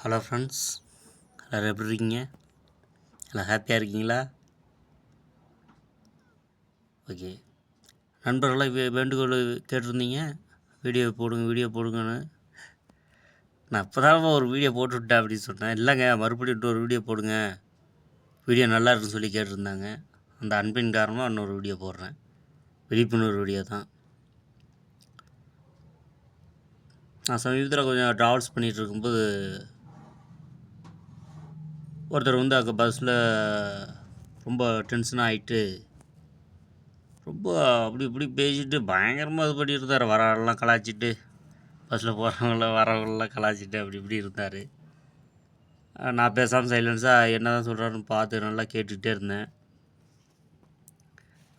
Hello friends எல்லோரும் எப்படி இருக்கீங்க? எல்லாம் ஹாப்பியாக இருக்கீங்களா? ஓகே நண்பர்களாக வே வேண்டுகோள் கேட்டிருந்தீங்க. வீடியோ போடுங்க வீடியோ போடுங்கன்னு. நான் இப்போ தான் ஒரு வீடியோ போட்டுவிட்டேன் அப்படின்னு சொன்னேன். இல்லைங்க மறுபடியும் ஒரு வீடியோ போடுங்க. வீடியோ நல்லா இருக்குன்னு சொல்லி கேட்டிருந்தாங்க. அந்த அன்பின் காரணமாக இன்னொரு வீடியோ போடுறேன். விழிப்புணர்வு வீடியோ தான். நான் சமீபத்தில் கொஞ்சம் ட்ராவல்ஸ் பண்ணிகிட்டு இருக்கும்போது ஒருத்தர் வந்து அங்கே பஸ்ஸில் ரொம்ப டென்ஷன் ஆகிட்டு ரொம்ப அப்படி இப்படி பேசிட்டு பயங்கரமாக இது பண்ணிட்டு இருந்தார். வரவெல்லாம் கலாய்ச்சிட்டு பஸ்ஸில் போகிறவங்கள வரவங்களெலாம் கலாய்ச்சிட்டு அப்படி இப்படி இருந்தார். நான் பேசாமல் சைலன்ஸாக என்ன தான் சொல்கிறாருன்னு பார்த்து நல்லா கேட்டுக்கிட்டே இருந்தேன்.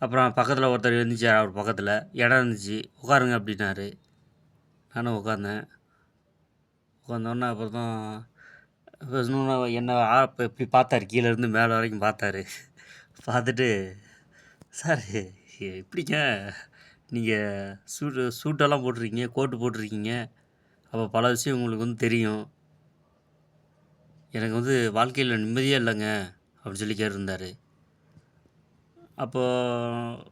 அப்புறம் பக்கத்தில் ஒருத்தர் இருந்துச்சு அவர் பக்கத்தில். இடம் இருந்துச்சு. உட்காருங்க அப்படின்னாரு. நானும் உட்காந்தேன் உட்காந்தோன்னே அப்புறம் தான் என்னை ஆ இப்போ இப்படி பார்த்தாரு. கீழேருந்து மேலே வரைக்கும் பார்த்தாரு. பார்த்துட்டு சார் எப்படிங்க நீங்கள் சூட்டு சூட்டெல்லாம் போட்டிருக்கீங்க கோட்டு போட்டிருக்கீங்க. அப்போ பல விஷயம் உங்களுக்கு வந்து தெரியும். எனக்கு வந்து வாழ்க்கையில் நிம்மதியே இல்லைங்க அப்படின்னு சொல்லி கேட்டிருந்தார். அப்போது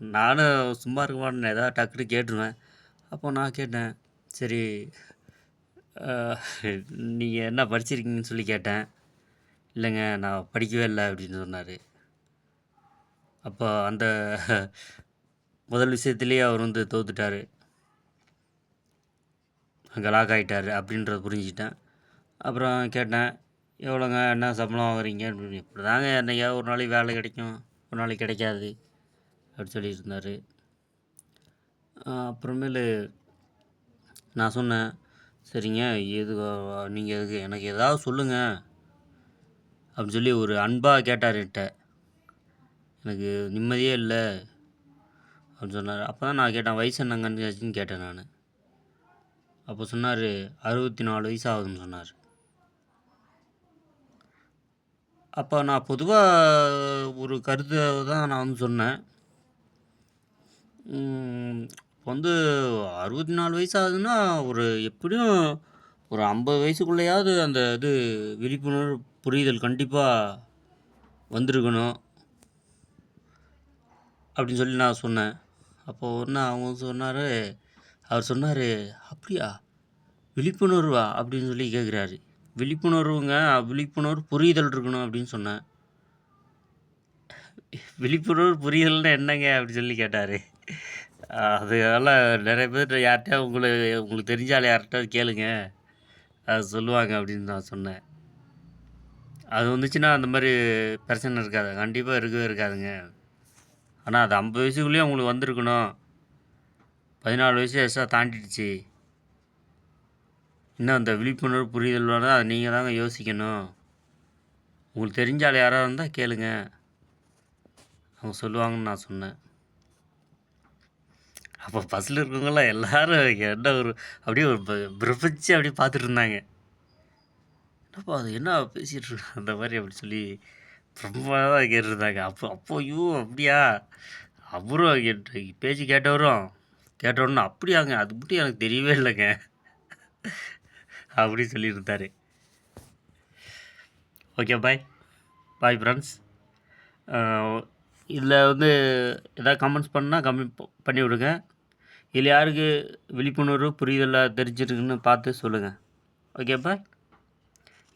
நானும் சும்மா இருக்க மாட்டேன். ஏதாவது டக்குன்னு கேட்டுருவேன். அப்போ நான் கேட்டேன் சரி நீங்கள் என்ன படிச்சிருக்கீங்கன்னு சொல்லி கேட்டேன். இல்லைங்க நான் படிக்கவே இல்லை அப்படின்னு சொன்னார். அப்போ அந்த முதல் விஷயத்துலேயே அவர் வந்து தோத்துட்டார். அங்கே லாக் ஆகிட்டார் அப்படின்றத புரிஞ்சுட்டேன் அப்புறம் கேட்டேன் எவ்வளோங்க? என்ன சம்பளம் வாங்குறீங்க? அப்படின்னு. இப்படி தாங்க என்னையா ஒரு நாளைக்கு வேலை கிடைக்கும். ஒரு நாளைக்கு கிடைக்காது. அப்படி சொல்லியிருந்தார் இருந்தார். அப்புறமேலு நான் சொன்னேன் சரிங்க எது நீங்கள் எதுக்கு எனக்கு ஏதாவது சொல்லுங்கள் அப்படின்னு சொல்லி ஒரு அன்பாக கேட்டார் என்கிட்ட. எனக்கு நிம்மதியே இல்லை. அப்படின்னு சொன்னார். அப்போ தான் நான் கேட்டேன் வயசு என்னங்கன்னு கேட்டேன் நான். அப்போ சொன்னார் அறுபத்தி நாலு வயசு ஆகுதுன்னு சொன்னார். அப்போ நான் பொதுவாக ஒரு கருத்தை தான் நான் வந்து சொன்னேன் இப்போ வந்து அறுபத்தி நாலு வயசு ஆகுதுன்னா ஒரு எப்படியும் ஒரு ஐம்பது வயசுக்குள்ளேயாவது அந்த இது விழிப்புணர்வு புரிதல் கண்டிப்பாக வந்திருக்கணும் அப்படின்னு சொல்லி நான் சொன்னேன். அப்போது ஒன்று அவங்க சொன்னார் அவர் சொன்னார் அப்படியா? விழிப்புணர்வா? அப்படின்னு சொல்லி கேட்குறாரு விழிப்புணர்வுங்க விழிப்புணர்வு புரிதல் இருக்கணும் அப்படின்னு சொன்னேன். விழிப்புணர்வு புரிதல்னா என்னங்க? அப்படின்னு சொல்லி கேட்டார். அதனால நிறைய பேர் யார்கிட்டயா உங்களுக்கு உங்களுக்கு தெரிஞ்சால் யார்கிட்ட கேளுங்க. அது சொல்லுவாங்க அப்படின்னு நான் சொன்னேன். அது வந்துச்சுன்னா அந்த மாதிரி பிரச்சனை இருக்காது. கண்டிப்பாக இருக்கவே இருக்காதுங்க. ஆனால் அது ஐம்பது வயசுக்குள்ளேயே உங்களுக்கு வந்திருக்கணும். பதினாலு வயசு எக்ஸ்ட்ரா தாண்டிடுச்சு. இன்னும் அந்த விழிப்புணர்வு புரிதல் தான் அதை நீங்கள் தாங்க யோசிக்கணும். உங்களுக்கு தெரிஞ்சால் யாராவது இருந்தால் கேளுங்க. அவங்க சொல்லுவாங்கன்னு நான் சொன்னேன். அப்போ பஸ்ஸில் இருக்கவங்களாம் எல்லோரும் என்ன ஒரு அப்படியே ஒரு பிரபஞ்சு அப்படியே பார்த்துட்டு இருந்தாங்க. என்னப்பா அது என்ன பேசிகிட்டு இருக்க அந்த மாதிரி அப்படி சொல்லி ரொம்ப தான் கேட்டுருந்தாங்க. அப்போ அப்போ ஐயோ அப்படியா? அப்புறம் கேட்டு பேச்சு கேட்டவரும் கேட்டவொன்னே அப்படியாங்க அது மட்டும் எனக்கு தெரியவே இல்லைங்க. அப்படி சொல்லியிருந்தார். ஓகே பாய் பாய் ஃப்ரெண்ட்ஸ் இதில் வந்து எதாவது கமெண்ட்ஸ் பண்ணால் கம்மி பண்ணி விடுங்க இதில் யாருக்கு விழிப்புணர்வு புரிதலாக தெரிஞ்சிருக்குன்னு பார்த்து சொல்லுங்கள் ஓகே பாய்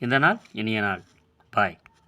இந்த நாள் இனிய நாள். பாய்.